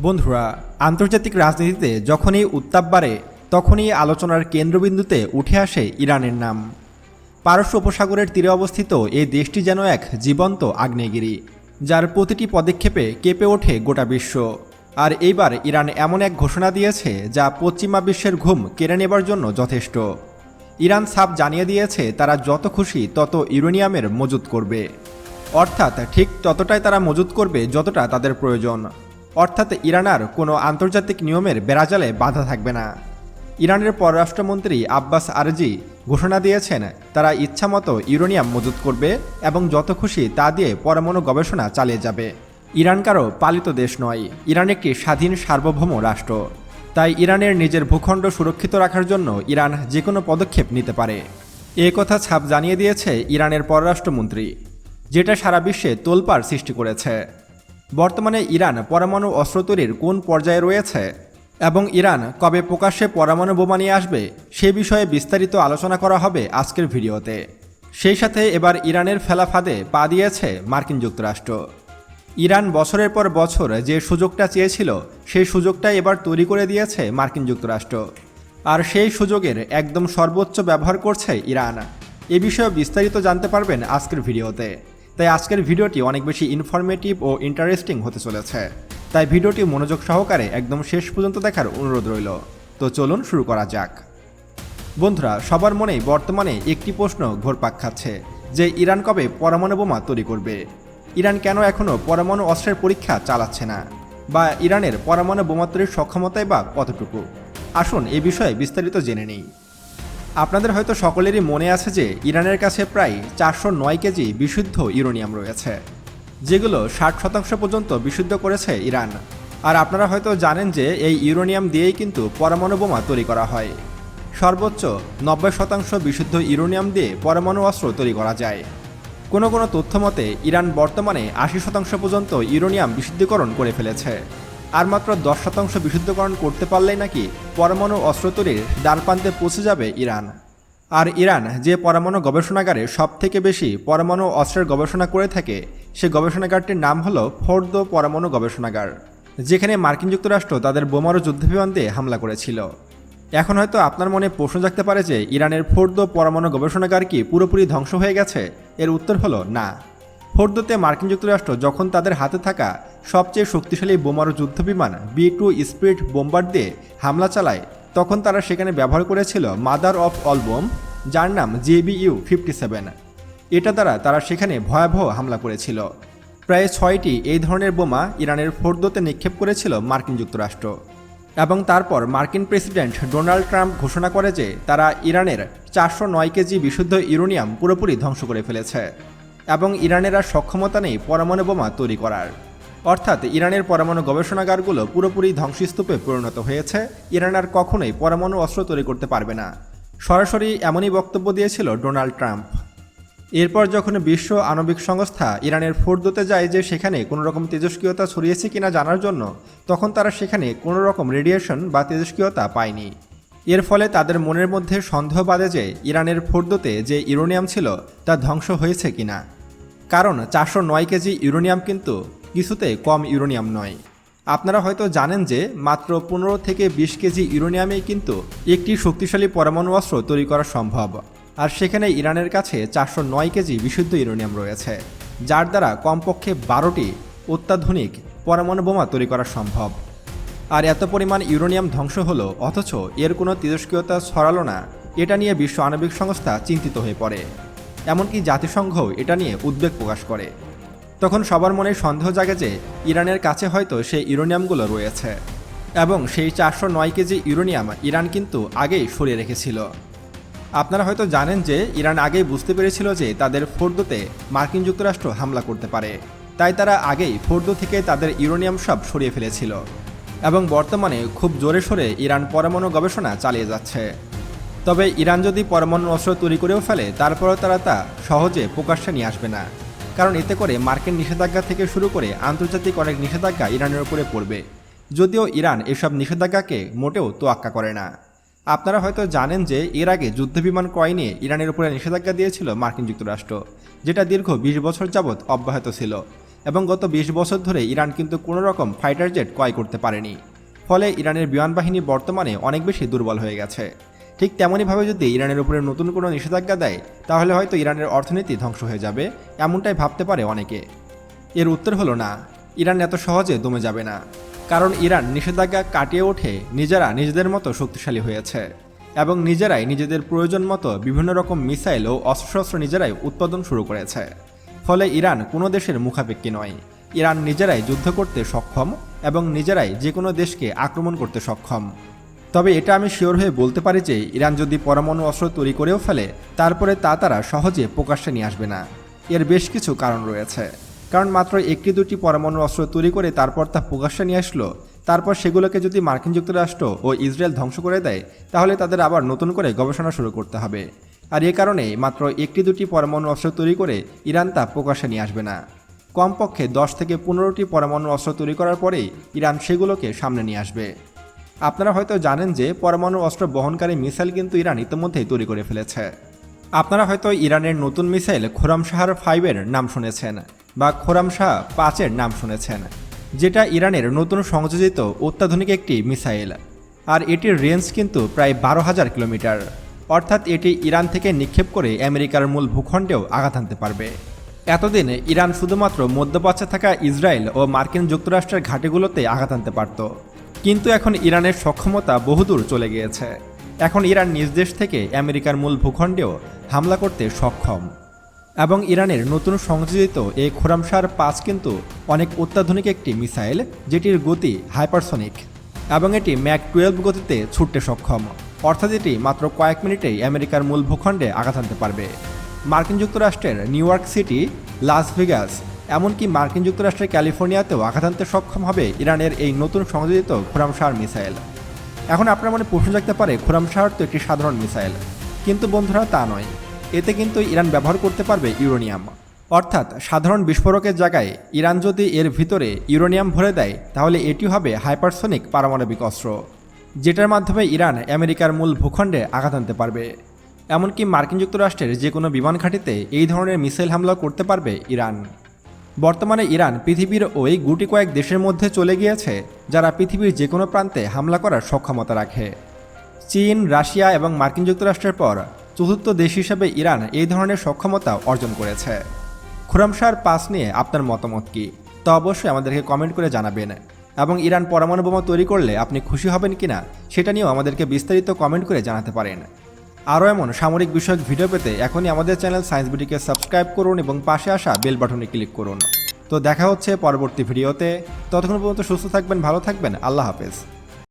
বন্ধুরা, আন্তর্জাতিক রাজনীতিতে যখনই উত্তাপ বাড়ে, তখনই আলোচনার কেন্দ্রবিন্দুতে উঠে আসে ইরানের নাম। পারস্য উপসাগরের তীরে অবস্থিত এই দেশটি যেন এক জীবন্ত আগ্নেয়গিরি, যার প্রতিটি পদক্ষেপে কেঁপে ওঠে গোটা বিশ্ব। আর এইবার ইরান এমন এক ঘোষণা দিয়েছে, যা পশ্চিমা বিশ্বের ঘুম কেড়ে নেবার জন্য যথেষ্ট। ইরান সাপ জানিয়ে দিয়েছে, তারা যত খুশি তত ইউরেনিয়ামের মজুত করবে। অর্থাৎ ঠিক ততটাই তারা মজুত করবে যতটা তাদের প্রয়োজন। অর্থাৎ ইরান আর কোনো আন্তর্জাতিক নিয়মের বেড়াজালে বাধা থাকবে না। ইরানের পররাষ্ট্রমন্ত্রী আব্বাস আরজি ঘোষণা দিয়েছেন, তারা ইচ্ছামতো ইউরেনিয়াম মজুত করবে এবং যত খুশি তা দিয়ে পরমাণু গবেষণা চালিয়ে যাবে। ইরান কারও পালিত দেশ নয়, ইরান একটি স্বাধীন সার্বভৌম রাষ্ট্র। তাই ইরানের নিজের ভূখণ্ড সুরক্ষিত রাখার জন্য ইরান যে কোনো পদক্ষেপ নিতে পারে। এ কথা ছাপ জানিয়ে দিয়েছে ইরানের পররাষ্ট্রমন্ত্রী, যেটা সারা বিশ্বে তোলপাড় সৃষ্টি করেছে। বর্তমানে ইরান পরমাণু অস্ত্র তৈরির কোন পর্যায়ে রয়েছে? এবং ইরান কবে প্রকাশ্যে পরমাণু বোমা নিয়ে আসবে? সে বিষয়ে বিস্তারিত আলোচনা করা হবে আজকের ভিডিওতে। সেই সাথে এবার ইরানের ফেলা ফাঁদে পা দিয়েছে মার্কিন যুক্তরাষ্ট্র। ইরান বছরের পর বছর যে সুযোগটা চেয়েছিল, সেই সুযোগটাই এবার তৈরি করে দিয়েছে মার্কিন যুক্তরাষ্ট্র। আর সেই সুযোগের একদম সর্বোচ্চ ব্যবহার করছে ইরান। এ বিষয়ে বিস্তারিত জানতে পারবেন আজকের ভিডিওতে। তাই আজকের ভিডিওটি অনেক বেশি ইনফরমেটিভ ও ইন্টারেস্টিং হতে চলেছে। তাই ভিডিওটি মনোযোগ সহকারে একদম শেষ পর্যন্ত দেখার অনুরোধ রইল। তো চলুন শুরু করা যাক। বন্ধুরা, সবার মনেই বর্তমানে একটি প্রশ্ন ঘোরপাক খাচ্ছে যে, ইরান কবে পরমাণু বোমা তৈরি করবে? ইরান কেন এখনও পরমাণু অস্ত্রের পরীক্ষা চালাচ্ছে না? বা ইরানের পরমাণু বোমা তৈরির সক্ষমতাই বা কতটুকু? আসুন এ বিষয়ে বিস্তারিত জেনে নিই। আপনাদের হয়তো সকলেরই মনে আছে যে ইরানের কাছে প্রায় চারশো নয় কেজি বিশুদ্ধ ইউরেনিয়াম রয়েছে, যেগুলো ষাট শতাংশ পর্যন্ত বিশুদ্ধ করেছে ইরান। আর আপনারা হয়তো জানেন যে এই ইউরেনিয়াম দিয়েই কিন্তু পরমাণু বোমা তৈরি করা হয়। সর্বোচ্চ নব্বই শতাংশ বিশুদ্ধ ইউরেনিয়াম দিয়ে পরমাণু অস্ত্র তৈরি করা যায়। কোনো কোনো তথ্য মতে, ইরান বর্তমানে আশি শতাংশ পর্যন্ত ইউরেনিয়াম বিশুদ্ধীকরণ করে ফেলেছে। আর মাত্র দশ শতাংশ বিশুদ্ধকরণ করতে পারলেই নাকি পরমাণু অস্ত্র তৈরির দ্বারপ্রান্তে পৌঁছে যাবে ইরান। আর ইরান যে পরমাণু গবেষণাগারে সব থেকে বেশি পরমাণু অস্ত্রের গবেষণা করে থাকে, সে গবেষণাগারটির নাম হলো ফোর্দ পরমাণু গবেষণাগার, যেখানে মার্কিন যুক্তরাষ্ট্র তাদের বোমারু যুদ্ধবিমান দিয়ে হামলা করেছিল। এখন হয়তো আপনার মনে প্রশ্ন জাগতে পারে যে, ইরানের ফোর্দ পরমাণু গবেষণাগার কি পুরোপুরি ধ্বংস হয়ে গেছে? এর উত্তর হলো না। ফোর্দতে মার্কিন যুক্তরাষ্ট্র যখন তাদের হাতে থাকা সবচেয়ে শক্তিশালী বোমারু যুদ্ধবিমান বি টু স্পিরিট বোম্বার দিয়ে হামলা চালায়, তখন তারা সেখানে ব্যবহার করেছিল মাদার অফ অল বোম যার নাম জেবিইউ ফিফটি সেভেন। এটা দ্বারা তারা সেখানে ভয়াবহ হামলা করেছিল। প্রায় ছয়টি এই ধরনের বোমা ইরানের ফোর্দতে নিক্ষেপ করেছিল মার্কিন যুক্তরাষ্ট্র। এবং তারপর মার্কিন প্রেসিডেন্ট ডোনাল্ড ট্রাম্প ঘোষণা করে যে তারা ইরানের চারশো নয় কেজি বিশুদ্ধ ইউরোনিয়াম পুরোপুরি ধ্বংস করে ফেলেছে। এবং ইরানের আর সক্ষমতা নেই পরমাণু বোমা তৈরি করার। অর্থাৎ ইরানের পরমাণু গবেষণাগারগুলো পুরোপুরি ধ্বংসস্তূপে পরিণত হয়েছে। ইরান আর কখনোই পরমাণু অস্ত্র তৈরি করতে পারবে না। সরাসরি এমনই বক্তব্য দিয়েছিল ডোনাল্ড ট্রাম্প। এরপর যখন বিশ্ব আণবিক সংস্থা ইরানের ফোর্দতে যায় যে সেখানে কোনো রকম তেজস্ক্রিয়তা ছড়িয়েছে কিনা জানার জন্য, তখন তারা সেখানে কোনো রকম রেডিয়েশন বা তেজস্ক্রিয়তা পায়নি। এর ফলে তাদের মনের মধ্যে সন্দেহ বাঁধে যে ইরানের ফোর্দতে যে ইউরেনিয়াম ছিল, তা ধ্বংস হয়েছে কিনা। কারণ চারশো নয় কেজি ইউরেনিয়াম কিন্তু কিছুতে কম ইউরেনিয়াম নয়। আপনারা হয়তো জানেন যে মাত্র পনেরো থেকে বিশ কেজি ইউরেনিয়ামেই কিন্তু একটি শক্তিশালী পরমাণু অস্ত্র তৈরি করা সম্ভব। আর সেখানে ইরানের কাছে চারশো নয় কেজি বিশুদ্ধ ইউরেনিয়াম রয়েছে, যার দ্বারা কমপক্ষে বারোটি অত্যাধুনিক পরমাণু বোমা তৈরি করা সম্ভব। আর এত পরিমাণ ইউরেনিয়াম ধ্বংস হলো, অথচ এর কোনো তেজস্ক্রিয়তা ছড়ালো না, এটা নিয়ে বিশ্ব আণবিক সংস্থা চিন্তিত হয়ে পড়ে। এমনকি জাতিসংঘও এটা নিয়ে উদ্বেগ প্রকাশ করে। তখন সবার মনে সন্দেহ জাগে যে ইরানের কাছে হয়তো সেই ইউরেনিয়ামগুলো রয়েছে এবং সেই চারশো নয় কেজি ইউরেনিয়াম ইরান কিন্তু আগেই সরিয়ে রেখেছিল। আপনারা হয়তো জানেন যে ইরান আগেই বুঝতে পেরেছিল যে তাদের ফোর্দোতে মার্কিন যুক্তরাষ্ট্র হামলা করতে পারে। তাই তারা আগেই ফোর্দো থেকে তাদের ইউরেনিয়াম সব সরিয়ে ফেলেছিল এবং বর্তমানে খুব জোরে সোরে ইরান পরমাণু গবেষণা চালিয়ে যাচ্ছে। তবে ইরান যদি পরমাণু অস্ত্র তৈরি করেও ফেলে, তারপরেও তারা তা সহজে প্রকাশ্যে নিয়ে আসবে না। কারণ এতে করে মার্কিন নিষেধাজ্ঞা থেকে শুরু করে আন্তর্জাতিক অনেক নিষেধাজ্ঞা ইরানের উপরে পড়বে। যদিও ইরান এসব নিষেধাজ্ঞাকে মোটেও তোয়াক্কা করে না। আপনারা হয়তো জানেন যে এর আগে যুদ্ধবিমান ক্রয় নিয়ে ইরানের উপরে নিষেধাজ্ঞা দিয়েছিল মার্কিন যুক্তরাষ্ট্র, যেটা দীর্ঘ বিশ বছর যাবৎ অব্যাহত ছিল এবং গত বিশ বছর ধরে ইরান কিন্তু কোনো রকম ফাইটার জেট ক্রয় করতে পারেনি। ফলে ইরানের বিমান বাহিনী বর্তমানে অনেক বেশি দুর্বল হয়ে গেছে। ঠিক তেমনইভাবে যদি ইরানের উপরে নতুন কোনো নিষেধাজ্ঞা দেয়, তাহলে হয়তো ইরানের অর্থনীতি ধ্বংস হয়ে যাবে, এমনটাই ভাবতে পারে অনেকে। এর উত্তর হলো না, ইরান এত সহজে দমে যাবে না। কারণ ইরান নিষেধাজ্ঞা কাটিয়ে ওঠে নিজেরা নিজেদের মতো শক্তিশালী হয়েছে এবং নিজেরাই নিজেদের প্রয়োজন মতো বিভিন্ন রকম মিসাইল ও অস্ত্রশস্ত্র নিজেরাই উৎপাদন শুরু করেছে। ফলে ইরান কোনো দেশের মুখাপেক্ষী নয়। ইরান নিজেরাই যুদ্ধ করতে সক্ষম এবং নিজেরাই যে কোনো দেশকে আক্রমণ করতে সক্ষম। তবে এটা আমি শিওর হয়ে বলতে পারি যে ইরান যদি পরমাণু অস্ত্র তৈরি করেও ফেলে, তারপরে তা তারা সহজে প্রকাশ্যে নিয়ে আসবে না। এর বেশ কিছু কারণ রয়েছে। কারণ মাত্র একটি দুটি পরমাণু অস্ত্র তৈরি করে তারপর তা প্রকাশ্যে নিয়ে আসলো, তারপর সেগুলোকে যদি মার্কিন যুক্তরাষ্ট্র ও ইসরায়েল ধ্বংস করে দেয়, তাহলে তাদের আবার নতুন করে গবেষণা শুরু করতে হবে। আর এ কারণে মাত্র একটি দুটি পরমাণু অস্ত্র তৈরি করে ইরান তা প্রকাশ্যে নিয়ে আসবে না। কমপক্ষে দশ থেকে পনেরোটি পরমাণু অস্ত্র তৈরি করার পরেই ইরান সেগুলোকে সামনে নিয়ে আসবে। আপনারা হয়তো জানেন যে পরমাণু অস্ত্র বহনকারী মিসাইল কিন্তু ইরান ইতিমধ্যেই তৈরি করে ফেলেছে। আপনারা হয়তো ইরানের নতুন মিসাইল খোরামশাহার ফাইভের নাম শুনেছেন বা খোরামশাহ পাঁচের নাম শুনেছেন, যেটা ইরানের নতুন সংযোজিত অত্যাধুনিক একটি মিসাইল। আর এটির রেঞ্জ কিন্তু প্রায় বারো হাজার কিলোমিটার। অর্থাৎ এটি ইরান থেকে নিক্ষেপ করে আমেরিকার মূল ভূখণ্ডেও আঘাত আনতে পারবে। এতদিন ইরান শুধুমাত্র মধ্যপ্রাচ্যে থাকা ইসরায়েল ও মার্কিন যুক্তরাষ্ট্রের ঘাটিগুলোতে আঘাত আনতে পারত। কিন্তু এখন ইরানের সক্ষমতা বহুদূর চলে গিয়েছে। এখন ইরান নিজ দেশ থেকে আমেরিকার মূল ভূখণ্ডেও হামলা করতে সক্ষম। এবং ইরানের নতুন সংযোজিত এই খোরামসার পাঁচ কিন্তু অনেক অত্যাধুনিক একটি মিসাইল, যেটির গতি হাইপারসনিক, এবং এটি ম্যাক টুয়েলভ গতিতে ছুটতে সক্ষম। অর্থাৎ এটি মাত্র কয়েক মিনিটেই আমেরিকার মূল ভূখণ্ডে আঘাত আনতে পারবে। মার্কিন যুক্তরাষ্ট্রের New York city, Las Vegas এমনকি মার্কিন যুক্তরাষ্ট্রের ক্যালিফোর্নিয়াতেও আঘাত আনতে সক্ষম হবে ইরানের এই নতুন সংযোজিত খোরামশার মিসাইল। এখন আপনার মনে প্রশ্ন জাগতে পারে খোরামশাহর তো একটি সাধারণ মিসাইল। কিন্তু বন্ধুরা, তা নয়। এতে কিন্তু ইরান ব্যবহার করতে পারবে ইউরোনিয়াম। অর্থাৎ সাধারণ বিস্ফোরকের জায়গায় ইরান যদি এর ভিতরে ইউরোনিয়াম ভরে দেয়, তাহলে এটি হবে হাইপারসনিক পারমাণবিক অস্ত্র, যেটার মাধ্যমে ইরান আমেরিকার মূল ভূখণ্ডে আঘাত আনতে পারবে। এমনকি মার্কিন যুক্তরাষ্ট্রের যে কোনো বিমান ঘাঁটিতে এই ধরনের মিসাইল হামলা করতে পারবে ইরান। বর্তমানে ইরান পৃথিবীর ওই গুটি কয়েক দেশের মধ্যে চলে গিয়েছে, যারা পৃথিবীর যে কোনো প্রান্তে হামলা করার সক্ষমতা রাখে। চীন, রাশিয়া এবং মার্কিন যুক্তরাষ্ট্রের পর চতুর্থ দেশ হিসেবে ইরান এই ধরনের সক্ষমতা অর্জন করেছে। খুরামশার পাস নিয়ে আপনার মতামত কি? তা অবশ্যই আমাদেরকে কমেন্ট করে জানাবেন। এবং ইরান পরমাণু বোমা তৈরি করলে আপনি খুশি হবেন কিনা, সেটা নিয়েও আমাদেরকে বিস্তারিত কমেন্ট করে জানাতে পারেন। আরও এমন সামরিক বিষয়ক ভিডিও পেতে এখনই আমাদের চ্যানেল সায়েন্স বিডিকে সাবস্ক্রাইব করুন এবং পাশে আসা বেল বাটনে ক্লিক করুন। তো দেখা হচ্ছে পরবর্তী ভিডিওতে। ততক্ষণ পর্যন্ত সুস্থ থাকবেন, ভালো থাকবেন। আল্লাহ হাফেজ।